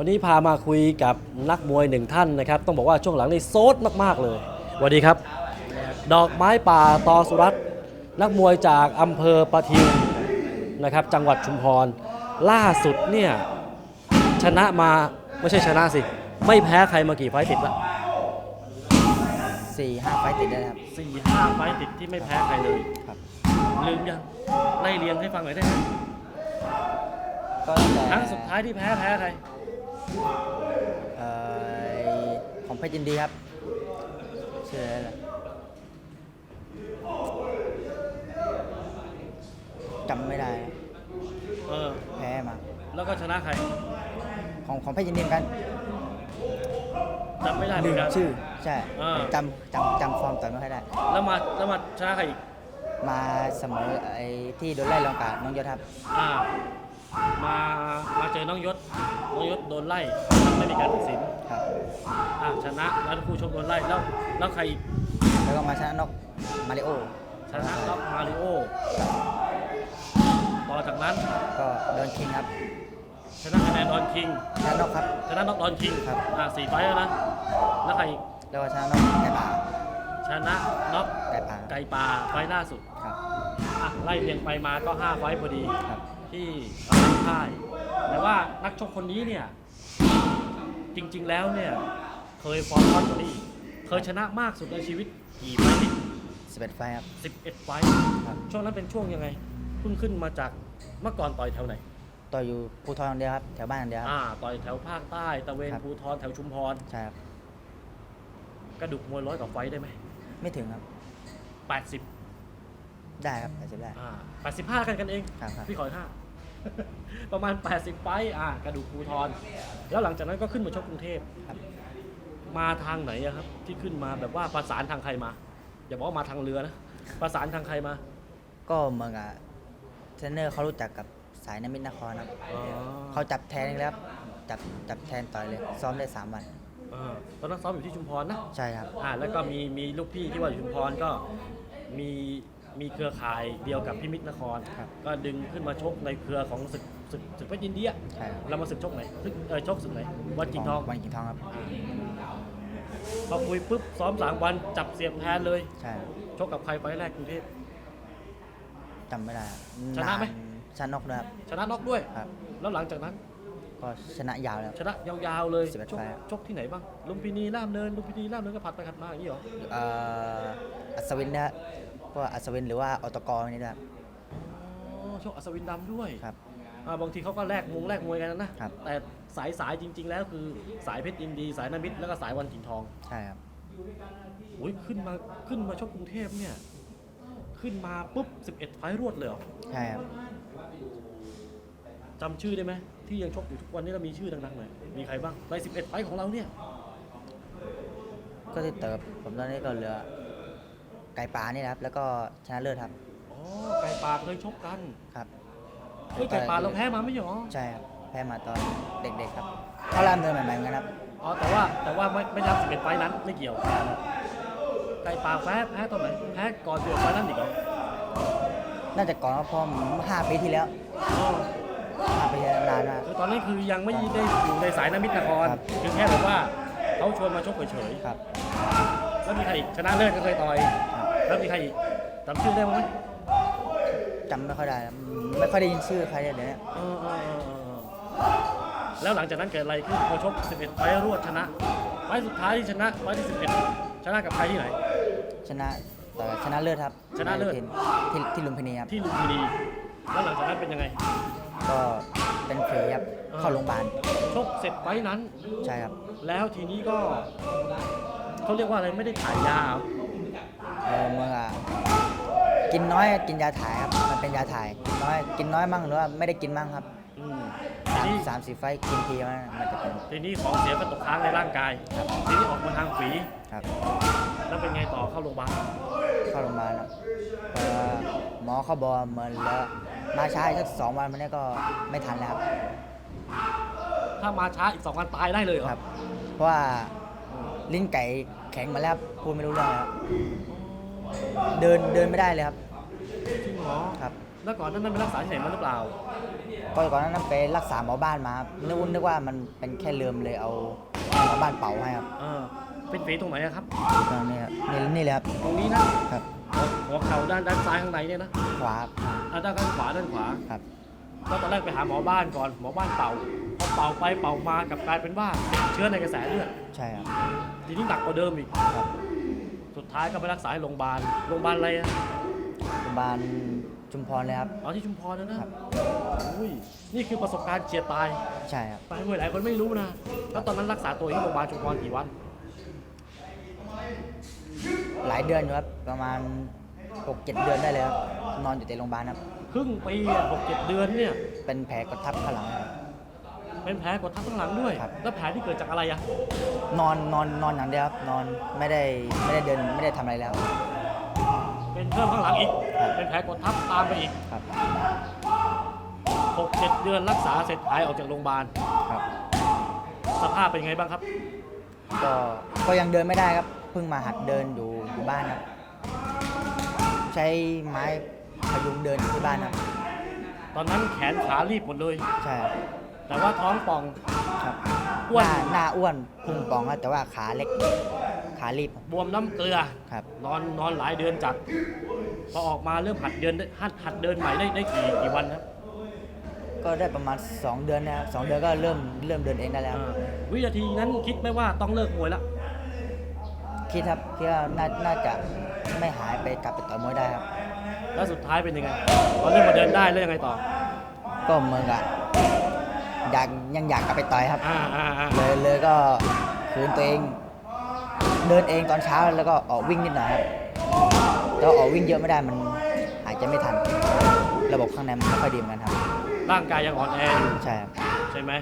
วันนี้พามาคุยกับนักมวยหนึ่งท่านนะครับ ต้องบอกว่าช่วงหลังนี่โซดมากๆเลยสวัสดีครับ ดอกไม้ป่าตอสุรัตน์นักมวยจากอำเภอประทิวนะครับ จังหวัดชุมพร ล่าสุดเนี่ยชนะมาไม่ใช่ชนะสิ ไม่แพ้ใครมากี่ไฟต์ติดละสี่ห้าไฟต์ติดได้แล้วครับ สี่ห้าไฟต์ติดที่ไม่แพ้ใครเลยครับ ลืมยังไล่เรียงให้ฟังหน่อยได้ไหมก็ตั้งแต่ครั้งสุดท้ายที่แพ้แพ้ใคร เอ่อของเพชรยินดีครับชื่ออะไรล่ะจำไม่ได้ครับเออ แพ้มา แล้วก็ชนะใครของของเพชรยินดีเหมือนกันจำไม่ได้เหมืลือนมกัน ชื่อ ใช่อ่า จำจำจำฟอร์มต่อยไม่ค่อยได้ แล้วมาแล้วมาชนะใครอีก มาเสมอไอ้ที่โดนไล่ลงกาน้องยศครับ อ่า มามาเจอน้องยศน้องยศโดนไล่ไม่มีการตัดสินครับอ่าชนะแล้วคู่ชกโดนไล่แล้วแล้วใครอีกแล้วก็มาชนะนกมาริโอชนะน็อกมาริโอต่อจากนั้นก็โดนคิงครับชนะคะแนนดอนคิงชนะนกครับ ชนะน็อกดอนคิงครับ อ่าสี่ไฟต์แล้วนะแล้วใครอีกแล้วก็ชนะนกไก่ป่าชนะน็อกไก่ป่าไก่ปลาไฟต์ล่าสุดครับอะไล่เรียงไปมาก็5ไฟต์พอดีครับ ที่ทางค่าย แต่ว่านักชกคนนี้เนี่ย จริงๆแล้วเนี่ย เคยฟอร์มฮอตกว่านี้อีกเคยชนะมากสุดในชีวิตกี่ไฟต์11ไฟต์ครับ11ไฟต์ครับ ช่วงนั้นเป็นช่วงยังไงเพิ่งขึ้นมาจากเมื่อก่อนต่อยแถวไหน ต่อยอยู่ภูทรอย่างเดียวครับ แถวบ้านอย่างเดียวครับ อ่า ต่อยแถวภาคใต้ตะเวนครับ ภูทรแถวชุมพร ใช่ครับ กระดุกมวยร้อยกว่าไฟต์ได้ไหมไม่ถึงครับ80ได้ครับ80ได้ อ่า85กันกันเอง ครับครับ พี่ขอห้า ประมาณ 80 ไฟต์อ่ากระดูกภูทร แล้วหลังจากนั้นก็ขึ้นมาชกกรุงเทพครับ มาทางไหนอะครับ ที่ขึ้นมาแบบว่าประสานทางใครมา อย่าบอกว่ามาทางเรือนะประสานทางใครมาก็เหมือนกับเทรนเนอร์เขารู้จักกับสายน้ำมิตรนครครับอ๋อเขาจับแทนเองแล้วครับจับจับแทนต่อยเลยซ้อมได้3วัน อ่าตอนนั้นซ้อมอยู่ที่ชุมพรนะ ใช่ครับ อ่าแล้วก็มีมีลูกพี่ที่ว่าอยู่ชุมพรก็มี มีเครือข่ายเดียวกับพิมิตรนคร ครับก็ดึงขึ้นมาชกในเครือของศึกศึกศึกเพชรยินดีอะใช่ครับ เรามาศึกชกไหนศึกเออชกศึกไหนวันกิ่งทองวันกิ่งทองครับ พอคุยปุ๊บซ้อมสามวันจับเสียบแทนเลย ใช่ครับชกกับใครไฟล์แรกกรุงเทพ จำไม่ได้ครับชนะไหมาชนะนกด้วยครับชนะน็อกด้วย ครับ แล้วหลังจากนั้น ก็ชนะยาวแล้ว ชนะยาวๆเลย11ชกไฟล์ ชกที่ไหนบ้างลุมพินีล่ามเนินลุมพินีล่ามเนินก็ผัดไปผัดมาอย่างนี้เหรอ เอ่ออัศวินนะฮะ พวกอัศวินหรือว่าอตกนี่ด้วยครับอ๋อชกอัศวินดำด้วยครับอ่าบางทีเขาก็แลกมงแลกมวยกันนะ ครับ แต่สายสายจริง ๆ แล้วคือสายเพชรอินดี สายนามิตรแล้วก็สายวันกิ่งทอง ใช่ครับ โอ้ยขึ้นมาขึ้นมาชกกรุงเทพเนี่ย ขึ้นมาปุ๊บ 11 ไฟล์รวดเลยเหรอใช่ครับ จำชื่อได้ไหมที่ยังชกอยู่ทุกวันนี้เรามีชื่อดังๆหน่อยมีใครบ้างใน 11 ไฟล์ของเราเนี่ย ก็ที่เติบผมตอนนี้ก็เหลือ ไก่ป่านี่นะครับ แล้วก็ชนะเลิศครับ อ๋อไก่ป่าเคยชกกันครับเฮ้ยไก่ป่าเราแพ้มาไม่ใช่หรอใช่ครับ แพ้มาตอนเด็กๆครับเขาล่ามเดินใหม่ๆเหมือนกันครับ อ๋อแต่ว่าแต่ว่าไม่ไม่นับ11ไฟล์นั้นไม่เกี่ยวไก่ป่าแพ้แพ้ตอนไหนแพ้ก่อน11ไฟล์นั้นอีกเหรอน่าจะก่อนว่าพอห้าปีที่แล้วอ๋อห้าปีที่แล้วนานมาก คือตอนนี้คือยังไม่ได้อยู่ในสายน้ำมิตรนครครับ คือแค่แบบว่าเขาชวนมาชกเฉยครับ ๆแล้วมีใครอีกชนะเลิศก็เคยต่อยครับ แล้วมีใครอีกจำชื่อได้ไหมจำไม่ค่อยได้ครับไม่ค่อยได้ยินชื่อใครเลยเดี๋ยวนี้เออเออเออเออเออแล้วหลังจากนั้นเกิดอะไรขึ้นพอชก 11 ไฟล์รวดชนะ ไฟล์สุดท้ายที่ชนะ ไฟล์ที่ 11 ชนะกับใครที่ไหน ชนะต่อชนะเลิศครับชนะเลิศ ที่ที่ลุมพินีครับที่ลุมพินี แล้วหลังจากนั้นเป็นยังไง ก็เป็นฟรีครับเออเข้าโรงพยาบาลชกเสร็จไฟล์นั้น ใช่ครับ แล้วทีนี้ก็เขาเรียกว่าอะไรไม่ได้ขายยา เหรอเออเมื่อกินน้อยกินยาถ่ายครับ มันเป็นยาถ่าย กินน้อยกินน้อยมั่งหรือว่าไม่ได้กินมั่งครับอืมสาทีมนี้สามสี่ไฟต์กินทีมันมันจะเป็น ทีนี้ของเสียก็ตกค้างในร่างกายครับ ทีนี้ออกมาทางฝีครับ แล้วเป็นไงต่อเข้าโรงพยาบาลเข้าโรงพยาบาลครับเอ่อหมอเขาบอกว่าเหมือนแล้วมาช้าอีกสักสองวันมันนี้ก็ไม่ทันแล้วครับถ้ามาช้าอีกสองวันตายได้เลยเหรอครับ เพราะว่าลิ้นไก่แข็งมาแล้วครับพูดไม่รู้เรื่องแล้วครับ เดินเดินไม่ได้เลยครับ จริงเหรอครับ แล้วก่อนหนานั้นไปรักษาที่ไหนมาหรือเปล่า ก็ก่อนหนานั้นไปรักษาหมอบ้านมาครับนึกว่านึกว่ามันเป็นแค่เลืมเลยเอาหมอบ้านเป่าให้ครับเออ เป็นฝีตรงไหนอะครับ ตรงนี้ครับนี่นี่เลยครับตรงนี้นะครับ หัวหัวเข่าด้านด้านซ้ายข้างในเนี่ยนะขวาครับอะด้านข้างขวาด้านขวา ครับก็ตอนแรกไปหาหมอบ้านก่อน หมอบ้านเป่าพอเป่าไปเป่ามากลับกลายเป็นว่าติดเชื้อในกระแสเลือด ใช่ครับ ทีนี้หนักกว่าเดิมอีก ครับสุด ท้ายก็ไปรักษาที่โรงพยาบาล โรงพยาบาลอะไรอะโรงพยาบาลชุมพรเลยครับ เอาที่ชุมพรนะนะครับ อุ้ย นี่คือประสบการณ์เฉียดตาย ใช่ครับ ไปเมื่อหลายคนไม่รู้นะ แล้วตอนนั้นรักษาตัวที่โรงพยาบาลชุมพรกี่วัน หลายเดือนอยู่ครับ ประมาณหกเจ็ดเดือนได้เลยครับ นอนอยู่แต่โรงพยาบาลครับ ครึ่งปีอะหกเจ็ดเดือนเนี่ย เป็นแผลกดทับข้างหลังครับ เป็นแผลกดทับข้างหลังด้วย ครับ แล้วแผลที่เกิดจากอะไรอะนอนนอนนอนอย่างเดียวครับนอนไม่ได้ไม่ได้เดินไม่ได้ทำอะไรแล้ว เป็นเพิ่มข้างหลังอีก ครับ เป็นแผลกดทับตามไปอีกครับหกเจ็ดเดือนรักษาเสร็จหายออกจากโรงพยาบาล ครับ สภาพเป็นไงบ้างครับ ก็ก็ยังเดินไม่ได้ครับเพิ่งมาหัดเดินอยู่อยู่บ้านครับ ใช้ไม้พยุงเดินอยู่ที่บ้านครับตอนนั้นแขนขารีบหมดเลย ใช่ครับ แต่ว่าท้องป่อง ครับอ้วน หน้าหน้าอ้วนพุงป่องครับแต่ว่าขาเล็ก ขารีบครับ บวมน้ำเกลือ ครับ นอนนอนหลายเดือนจัดพอออกมาเริ่มหัดเดินได้หัดหัดเดินใหม่ได้ได้กี่กี่วันครับก็ได้ประมาณ 2 เดือนนะครับสองเดือนก็เริ่มเริ่มเดินเองได้แล้ว อ่าวินาทีนั้นคิดไหมว่าต้องเลิกมวยแล้วคิดครับคิดว่าน่าน่าจะไม่หายไปกลับไปต่อยมวยได้ครับ แล้วสุดท้ายเป็นยังไงพอเริ่มมาเดินได้แล้วยังไงต่อ ก็เหมือนกับ อยากยังอยากกลับไปต่อยครับ อ่าอ่าอ่าเลยเลยก็คืนตัวเอง เดินเองตอนเช้าแล้วก็ออกวิ่งนิดหน่อยครับแล้วออกวิ่งเยอะไม่ได้มันหายใจไม่ทัน ระบบข้างในมันไม่ค่อยดีเหมือนกันครับร่างกายยังอ่อนแออยู่ใช่ครับใช่ไหม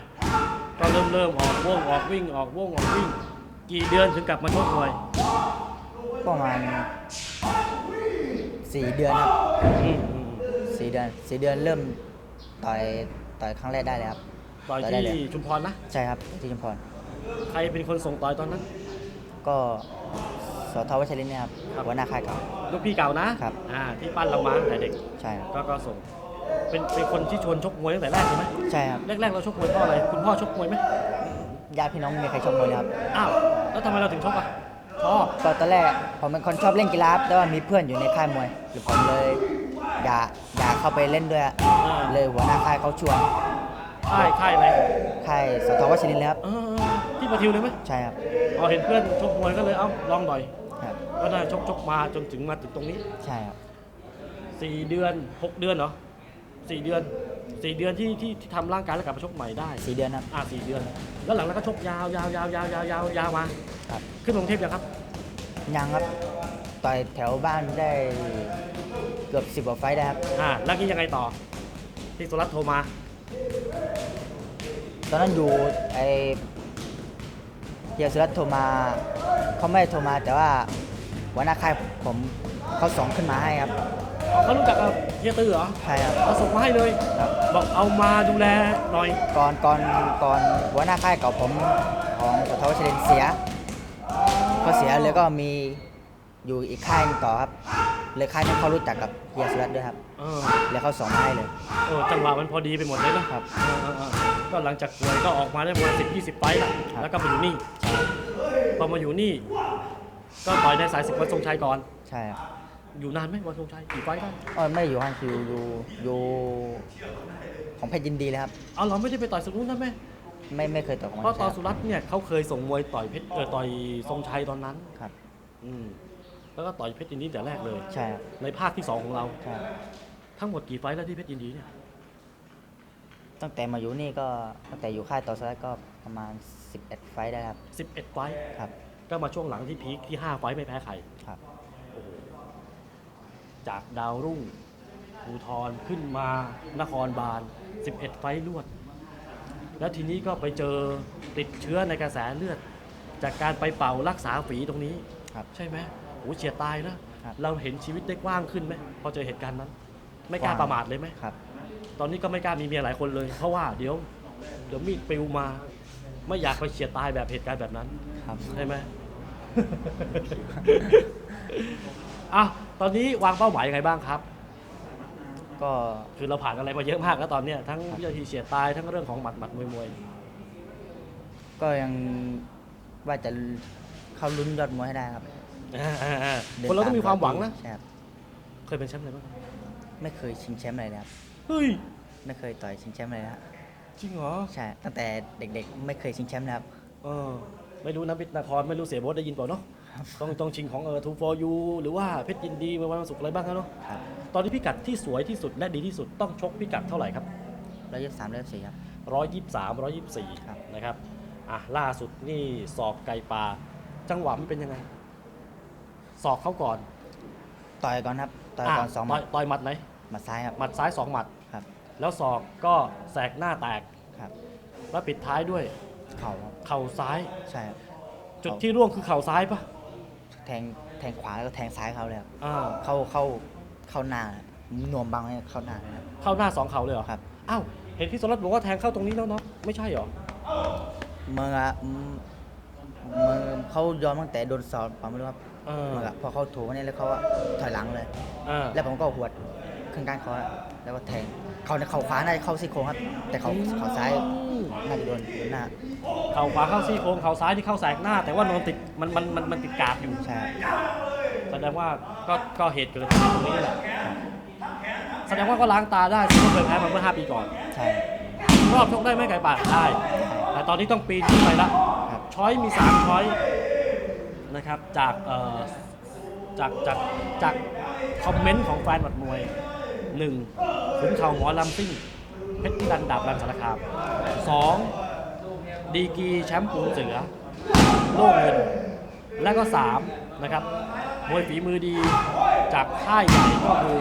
ก็เริ่มเริ่มออกว่งออกวิ่งออกว่งออกวิ่ง กี่เดือนถึงกลับมาชกมวยก็ประมาณสี่เดือนครับอืมอืมอืมสี่เดือนสี่เดือนเริ่มต่อยต่อยครั้งแรกได้เลยครับ ต่อยได้เลยที่ชุมพรนะ ใช่ครับที่ชุมพร ใครเป็นคนส่งต่อยตอนนั้น ก็สทวัชรินทร์เนี่ยครับครับ หัวหน้าค่ายเก่า ลูกพี่เก่านะครับ อ่าที่ปั้นเรามาตั้งแต่เด็กใช่ครับก็ก็ส่ง เป็นเป็นคนที่ชวนชกมวยตั้งแต่แรกใช่ไหมใช่ครับแรกๆเราชกมวยเพราะอะไร คุณพ่อชกมวยไหมญาติพี่น้องไม่มีใครชอบมวยเลยครับอ้าวแล้วทำไมเราถึงชกอะชอบก็ตอนแรกอะผมเป็นคนชอบเล่นกีฬาครับแต่ว่ามีเพื่อนอยู่ในค่ายมวยหรือผมเลยอยากอยากเข้าไปเล่นด้วยอะอ่าเลยหัวหน้าค่ายเขาชวน ค่ายค่ายอะไรค่ายสทวัชรินทร์เลยครับ เออที่ประทิวเลยไหมใช่ครับ พอเห็นเพื่อนชกมวยก็เลยเอ้าลองหน่อย ครับ ก็ได้ชกชกมาจนถึงมาถึงตรงนี้ใช่ครับ สี่เดือนหกเดือนเหรอสี่เดือนสี่เดือนที่ที่ที่ทำร่างกายแล้วกลับมาชกใหม่ได้สี่เดือนครับ อ่าสี่เดือน แล้วหลังนั้นก็ชกยาวยาวยาวยาวยาวยาวยาวมาครับ ขึ้นกรุงเทพยังครับ ยังครับ ต่อยแถวบ้านได้เกือบสิบกว่าไฟต์ได้ครับ อ่าแล้วนี่ยังไงต่อที่สุรัตน์โทรมา ตอนนั้นอยู่ไอเฮียสุรัตน์โทรมาเขาไม่ได้โทรมาแต่ว่าหัวหน้าค่ายผมเขาส่งขึ้นมาให้ครับอ๋อเขารู้จักกับเฮียตื้อเหรอใช่ครับ เขาส่งมาให้เลย ครับ บอกเอามาดูแลหน่อย ก่อนก่อนก่อนหัวหน้าค่ายเก่าผมของสทวชรินทร์เสียพอเสียเลยก็มีอยู่อีกค่ายหนึ่งต่อครับ เลยค่ายนั้นเขารู้จักกับเฮียสุรัตน์ด้วยครับเออเลยเขาส่งมาให้เลย เออจังหวะมันพอดีไปหมดเลยนะครับเออเออเออก็หลังจากป่วยก็ออกมาได้ประมาณสิบยี่สิบไฟต์ละครับ แล้วก็มาอยู่นี่พอมาอยู่นี่ ก็ต่อยในสายสิบวันทรงชัยก่อน ใช่ครับอยู่นานไหมวันทรงชัยกี่ไฟต์ได้อ๋อไม่ได้อยู่ห้างคิวอยู่อยู่ของเพชรยินดีเลยครับ เอาเราไม่ได้ไปต่อยสุรุนนะแม่ไม่ไม่เคยต่อยของมันเพราะตอนใช่สุรัตน์เนี่ยเขาเคยส่งมวยต่อยเพชรเออต่อยทรงชัยตอนนั้น ครับ อืม แล้วก็ต่อยเพชรยินดีแต่แรกเลย ใช่ครับในภาคที่สองของเรา ใช่ครับทั้งหมดกี่ไฟต์แล้วที่เพชรยินดีเนี่ยตั้งแต่มาอยู่นี่ก็ตั้งแต่อยู่ค่ายต่อสลัดก็ประมาณ 11 ไฟต์ได้ครับสิบเอ็ดไฟต์ครับก็มาช่วงหลังที่พีคที่ห้าไฟต์ไม่แพ้ใคร ครับโอ้โหจากดาวรุ่งภูทรขึ้นมานครบาล 11 ไฟต์รวด แล้วทีนี้ก็ไปเจอติดเชื้อในกระแสเลือด จากการไปเป่ารักษาฝีตรงนี้ ครับ ใช่ไหมโอ้เฉียดตายนะครับเราเห็นชีวิตได้กว้างขึ้นไหมพอเจอเหตุการณ์นั้น ไม่กล้ากว้างประมาทเลยไหมครับ ตอนนี้ก็ไม่กล้ามีเมียหลายคนเลย เพราะว่าเดี๋ยวเดี๋ยวมีดปลิวมา ไม่อยากไปเฉียดตายแบบเหตุการณ์แบบนั้นครับใช่ไหมอะตอนนี้วางเป้าหมายยังไงบ้างครับ ก็คือเราผ่านอะไรมาเยอะมากแล้วตอนเนี้ยทั้งวินาทีเฉียดตายทั้งเรื่องของหมัดหมัดมวยมวยก็ยังว่าจะเข้าลุ้นยอดมวยให้ได้ครับ อ่าอ่าอ่าดิคนเราต้องมีความหวังนะ ใช่ครับเคยเป็นแชมป์อะไรบ้างไม่เคยชิงแชมป์อะไรเลยครับเฮ้ย ไม่เคยต่อยชิงแชมป์เลยนะครับจริงเหรอ ใช่ตั้งแต่เด็กๆ ไม่เคยชิงแชมป์นะครับ เออ ไม่รู้นะพิษนครไม่รู้เสียโบดได้ยินเปล่าเนาะ ต้องต้องชิงของเออทูฟอร์ยูหรือว่าเพชรยินดีเมื่อวันศุกร์อะไรบ้างครับเนาะ ครับตอนนี้พิกัดที่สวยที่สุดและดีที่สุดต้องชกพิกัดเท่าไหร่ครับร้อยยี่สิบสามร้อยสี่ครับ ร้อยยี่สิบสามร้อยยี่สิบสี่ครับ นะครับ อะล่าสุดนี่ศอกไก่ปลาจังหวะมันเป็นยังไง ศอกเขาก่อนต่อยก่อนครับต่อยก่อนะสองหมัดต่ยต่อยหมัดไหนหมัดซ้ายครับ หมัดซ้ายสองหมัดครับ แล้วศอกก็แสกหน้าแตกครับ แล้วปิดท้ายด้วยเข่าครับเข่าซ้าย ใช่ครับจุดที่ร่วงคือเข่าซ้ายปะแทงแทงขวาแล้วก็แทงซ้ายเขาเลยครับอ่าเข้าเข้าเข้าหน้าหน่วมบังให้เข้าหน้าเลยครับ เข้าหน้าสองเข่าเลยเหรอครับ อ้าวเห็นพี่สรัตน์บอกว่าแทงเข้าตรงนี้แล้วเนาะไม่ใช่เหรอเมื่ออืมเมื่อเขายอมตั้งแต่โดนสอบผมไม่รู้ครับ เออเมื่อพอเขาถูกเนี่ยแล้วเขาก็ถอยหลังเลยอ่าแล้วผมก็หวดขึ้นก้านเขาอะแล้วก็แทง เขาในยเข่าขวาน่าจะเข้าซี่โครงครับ แต่เขาเข่าซ้ายน่าจะโดนโดนหน้าเข่าขวาเข้าซี่โครงเข่าซ้ายที่เข้าแสกหน้า แต่ว่านอนติดมันมันมันมันติดกาดอยู่ใช่ครับแสดงว่าก็ก็เหตุเกิดที่ตรงนี้แหละแสดงว่าก็ล้างตาได้ซึ่งก็เคยแพ้มาเมื่อ 5 ปีก่อน ใช่ รอบชกได้ไหม่ไก่ป่าได้ แต่ตอนนี้ต้องปีนขึ้นไปละครับ ช้อยมี 3 ช้อย นะครับจากจากจากจากคอมเมนต์ของแฟนหมัดมวย 1. ขุนเข่าหมอลำซิ่งเพชรพิรันดาบรันสารคาม 2. ดีกีแชมป์ปูเสือโล่เงิน และก็3นะครับมวยฝีมือดีจากค่ายใหญ่ก็คือ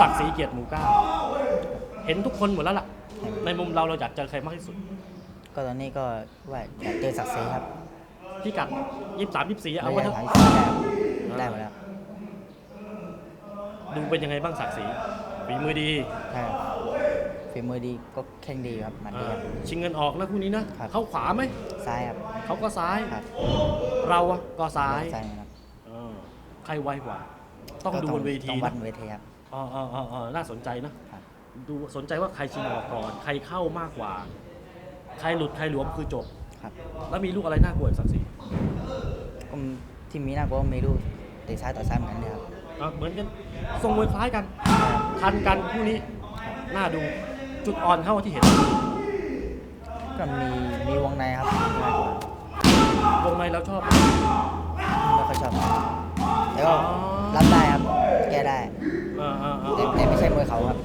ศักดิ์ศรีเกียรติหมู่ก้าเห็นทุกคนหมดแล้วล่ะ ในมุมเราเราอยากเจอใครมากที่สุด ก็ตอนนี้ก็ว่าอยากเจอศักดิ์ศรีครับ พี่กัดยี่สามยี่สี่เอาไม่ไว้ได้เถอะถามศักดิ์ศรีได้ครับได้หมดแล้วดูเป็นยังไงบ้างศักดิ์ศรีฝีมือดีใช่ครับฝีมือดีก็แข่งดีครับหมันดีครับ ชิงเงินออกนะคู่นี้นะ ครับ เขาขวาไหม ซ้ายครับเขาก็ซ้าย ครับเราอะก็ซ้ายซ้ายนะครับเออใครไวกว่า ต้องก็ดูบนเวทีต้องวันะดบนเวทีครับ อ๋ออ๋ออ๋ออ๋อน่าสนใจนะ ครับ ดูสนใจว่าใครชิงออกก่อน ใครเข้ามากกว่า ใครหลุดใครหลวมคือจบ ครับแล้วมีลูกอะไรน่ากลัวอีกศักดิ์ศรีก็ที่มีหน้ากลัวมีลูกเตะซ้ายต่อซ้ายเหมือนกันนะครับอะเหมือนกันทรงมวยคล้ายกัน ทันกันคู่นี้น่าดูจุดอ่อนเข้าที่เห็นก็มีมีวงในครับที่น่ากลัววงในเราชอบ ไม่ค่อยชอบแต่ก็อ๋อรับได้ครับ แก้ได้เออเออเออแต่แต่ไม่ใช่มวยเขาครับ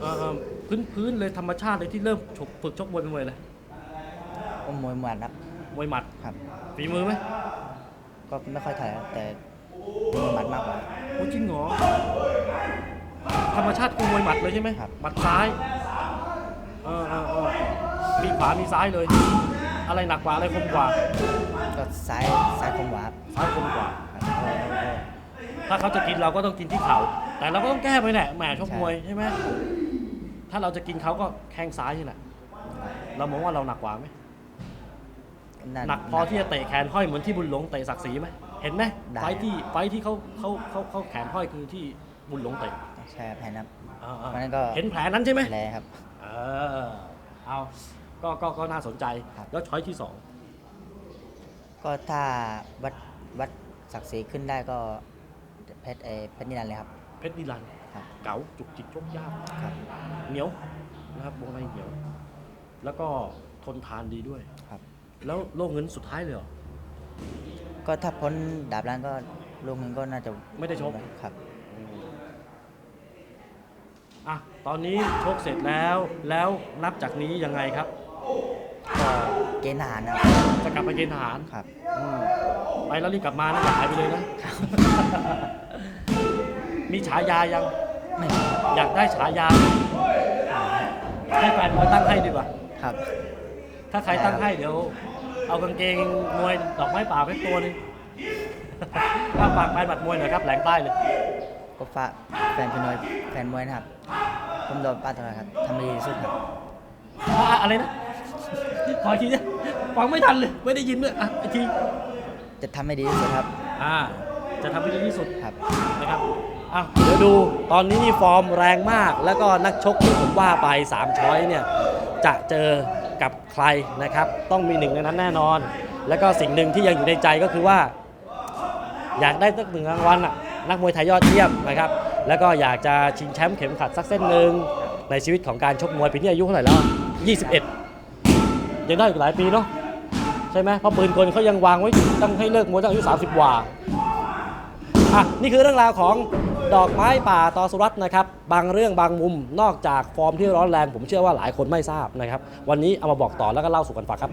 เออเออพื้นพื้นเลยธรรมชาติเลยที่เริ่มฉกฝึกชกมวยเป็นมวยเลย ก็มวยหมัดครับ มวยหมัดครับ ฝีมือไหมก็ไม่ค่อยถ่ายครับแต่มวยหมัดมากกว่า โอ้จริงเหรอ ธรรมชาติคือมวยหมัดเลยใช่ไหมครับ หมัดซ้าย เออเออเออมีขวา มีซ้ายเลย อะไรหนักกว่า อะไรคมกว่า ก็ซ้ายซ้ายคมกว่าครับซ้ายคมกว่า ครับเออเออเออถ้าเขาจะกินเราก็ต้องกินที่เข่าแต่เราก็ต้องแก้ไปแหละ แหมชกมวยใช่ไหม ถ้าเราจะกินเขาก็แข้งซ้ายนี่แหละ เรามองว่าเราหนักกว่าไหม หนักพอที่จะเตะแขนห้อยเหมือนที่บุญหลงเตะศักดิ์ศรีไหมเห็นไหมได้ ไฟท์ที่ไฟท์ที่เขาเขาเขาเขาแขนห้อยคือที่บุญหลงเตะใช่ครับแพ้นับ อ่าๆวันนั้นก็ เห็นแผลนั้นใช่ไหมแพ้ครับ เออเอาก็ก็ก็น่าสนใจ ครับ แล้วช้อยที่สองก็ถ้าวัดวัดศักดิ์ศรีขึ้นได้ก็เพชรเออเพชรนิรันดร์เลยครับ เพชรนิรันดร์ครับ เก๋าจุกจิกชกยากครับ เหนียวนะครับวงในเหนียว แล้วก็ทนทานดีด้วยครับ แล้วโล่เงินสุดท้ายเลยเหรอ ก็ถ้าพ้นดาบล้านก็ลงเงินก็น่าจะไม่ได้ชก ครับ อะตอนนี้ชกเสร็จแล้ว แล้วนับจากนี้ยังไงครับ ก็เกณฑ์ทหารนะครับจะกลับไปเกณฑ์ทหารครับ อืมไปแล้วรีบกลับมานะอย่าหายไปเลยนะ มีฉายายัง ไม่มีครับอยากได้ฉายา ให้แฟนมวยตั้งให้ดีกว่า ครับ ถ้าใครตั้งให้เดี๋ยว เอากางเกงมวยดอกไม้ป่าไปตัวหนึงถ้าฝากแฟนบัดมวยหน่อยครับแหลงใต้เลย ก็ฝากแฟนพี่น้อยแฟนมวยนะครับ ผมโดนป้าตลอดครับทำดีที่สุดครับ อะอะไรนะ ขออีกทีนะฟังไม่ทันเลย ไม่ได้ยินด้วยอะอีกที จะทำให้ดีที่สุดครับ อ่า จะทำให้ดีที่สุดครับ นะครับอะเดี๋ยวดู ตอนนี้นี่ฟอร์มแรงมาก แล้วก็นักชกที่ผมว่าไป3ช้อยเนี่ย จะเจอ กับใครนะครับ ต้องมีหนึ่งในนั้นแน่นอน แล้วก็สิ่งหนึ่งที่ยังอยู่ในใจก็คือว่า อยากได้สักหนึ่งรางวัลนักมวยไทยยอดเยี่ยมนะครับ แล้วก็อยากจะชิงแชมป์เข็มขัดสักเส้นหนึ่งในชีวิตของการชกมวยปีนี้อายุเท่าไหร่แล้ว 21 ยังได้อีกหลายปีเนาะใช่ไหมเพราะปืนกลเขายังวางไว้ตั้งให้เลิกมวยตั้งอายุ 30กว่า อะนี่คือเรื่องราวของดอกไม้ป่าตอสุรัตน์นะครับ บางเรื่องบางมุมนอกจากฟอร์มที่ร้อนแรง ผมเชื่อว่าหลายคนไม่ทราบนะครับ วันนี้เอามาบอกต่อแล้วก็เล่าสู่กันฟังครับ